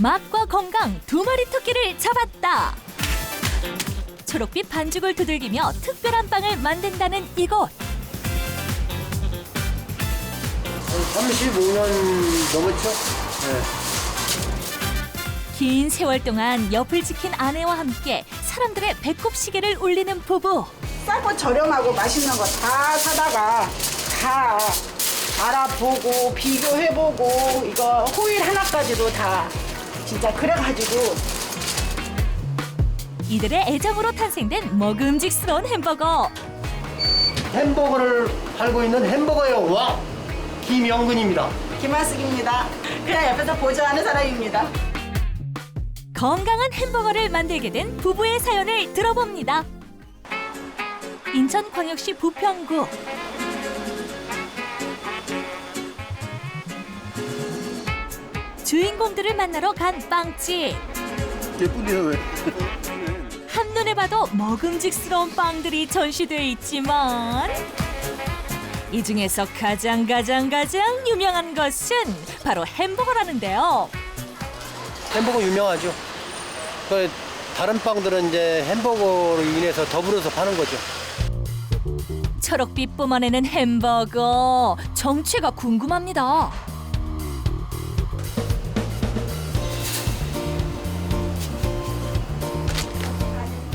맛과 건강 두 마리 토끼를 잡았다. 초록빛 반죽을 두들기며 특별한 빵을 만든다는 이곳. 35년 넘었죠? 네. 긴 세월 동안 옆을 지킨 아내와 함께 사람들의 배꼽 시계를 울리는 부부. 싸고 저렴하고 맛있는 거 다 사다가 다 알아보고 비교해보고 이거 호일 하나까지도 다 진짜 그래가지고 이들의 애정으로 탄생된 먹음직스러운 햄버거. 햄버거를 팔고 있는 햄버거의 왕 김영근입니다. 김한숙입니다. 그냥 옆에서 보조하는 사람입니다. 건강한 햄버거를 만들게 된 부부의 사연을 들어봅니다. 인천광역시 부평구 주인공들을 만나러 간 빵집 예쁜데요 왜? 한눈에 봐도 먹음직스러운 빵들이 전시돼 있지만 이 중에서 가장 가장 가장 유명한 것은 바로 햄버거라는데요. 햄버거 유명하죠. 그 다른 빵들은 이제 햄버거로 인해서 더불어서 파는 거죠. 초록빛 뿜어내는 햄버거 정체가 궁금합니다.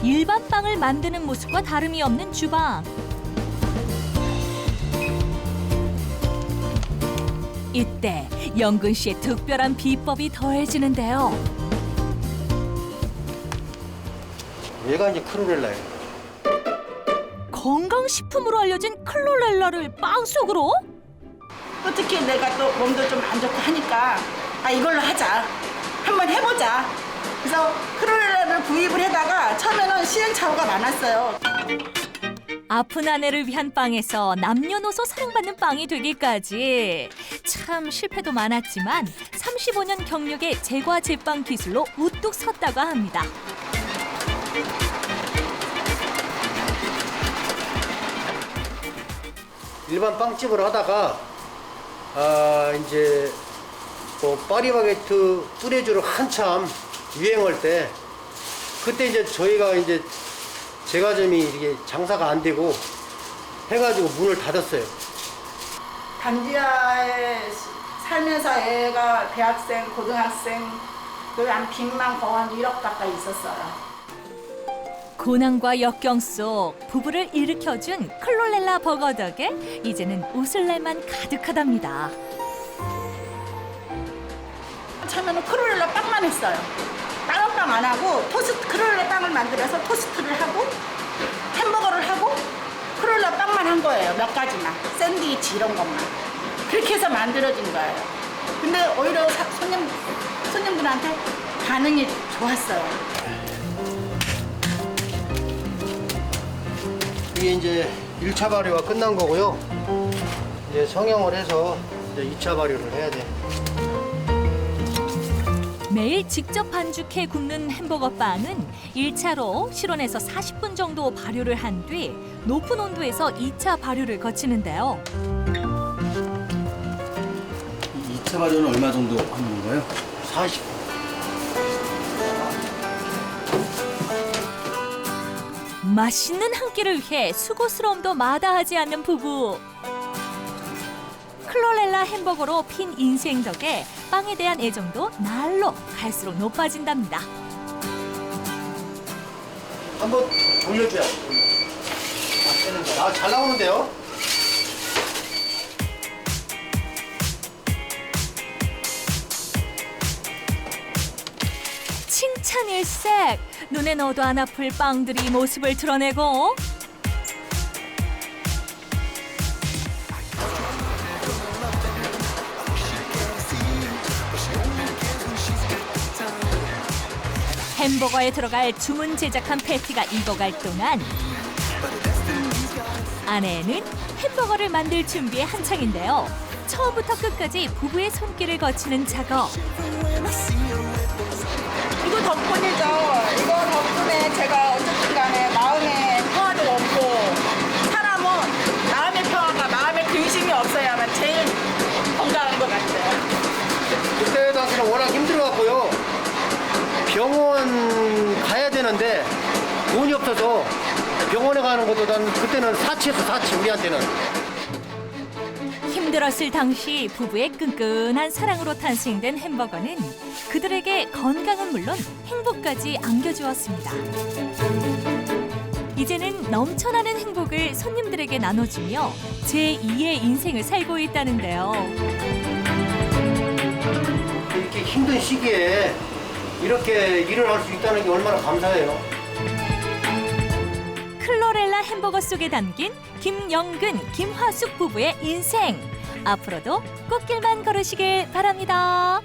일반 빵을 만드는 모습과 다름이 없는 주방. 이때 영근 씨의 특별한 비법이 더해지는데요. 얘가 이제 크로렐라예요. 건강식품으로 알려진 클로렐라를 빵 속으로? 또 특히 내가 또 몸도 좀 안 좋고 하니까 아 이걸로 하자. 한번 해보자. 그래서 크로 렐라를 구입을 해다가 처음에는 시행착오가 많았어요. 아픈 아내를 위한 빵에서 남녀노소 사랑받는 빵이 되기까지 참 실패도 많았지만 35년 경력의 제과 제빵 기술로 우뚝 섰다고 합니다. 일반 빵집을 하다가 아 이제 뭐 파리바게트 뚜레쥬를 한참 유행할 때 그때 이제 저희가 이제 제과점이 이게 장사가 안 되고 해가지고 문을 닫았어요. 단지하에 살면서 애가 대학생, 고등학생, 그한 빚만 거한 1억 가까이 있었어요. 고난과 역경 속 부부를 일으켜준 클로렐라 버거 덕에 이제는 웃을 날만 가득하답니다. 처음에는 크롤렐라 빵만 했어요. 빵 안 하고 토스트 크롤렐라 빵을 만들어서 토스트를 하고 햄버거를 하고 크롤렐라 빵만 한 거예요. 몇 가지만 샌드위치 이런 것만 그렇게 해서 만들어진 거예요. 근데 오히려 사- 손님 손님들한테 반응이 좋았어요. 이게 이제 1차 발효가 끝난 거고요. 이제 성형을 해서 이제 2차 발효를 해야 돼. 매일 직접 반죽해 굽는 햄버거 빵은 1차로 실온에서 40분 정도 발효를 한 뒤 높은 온도에서 2차 발효를 거치는데요. 이 2차 발효는 얼마 정도 하는 건가요? 40. 맛있는 한 끼를 위해 수고스러움도 마다하지 않는 부부. 클로렐라 햄버거로 핀 인생 덕에 빵에 대한 애정도 날로 갈수록 높아진답니다. 한번 돌려줘야 돼. 아, 빼는 거. 아, 잘 나오는데요? 칭찬 일색! 눈에 넣어도 안 아플 빵들이 모습을 드러내고 햄버거에 들어갈 주문 제작한 패티가 익어갈 동안 아내는 햄버거를 만들 준비에 한창인데요. 처음부터 끝까지 부부의 손길을 거치는 작업. 되는데 돈이 없어서 병원에 가는 것도 난 그때는 사치였어 사치 우리한테는 힘들었을 당시 부부의 끈끈한 사랑으로 탄생된 햄버거는 그들에게 건강은 물론 행복까지 안겨주었습니다. 이제는 넘쳐나는 행복을 손님들에게 나눠주며 제2의 인생을 살고 있다는데요. 이렇게 힘든 시기에 이렇게 일을 할 수 있다는 게 얼마나 감사해요. 클로렐라 햄버거 속에 담긴 김영근, 김화숙 부부의 인생. 앞으로도 꽃길만 걸으시길 바랍니다.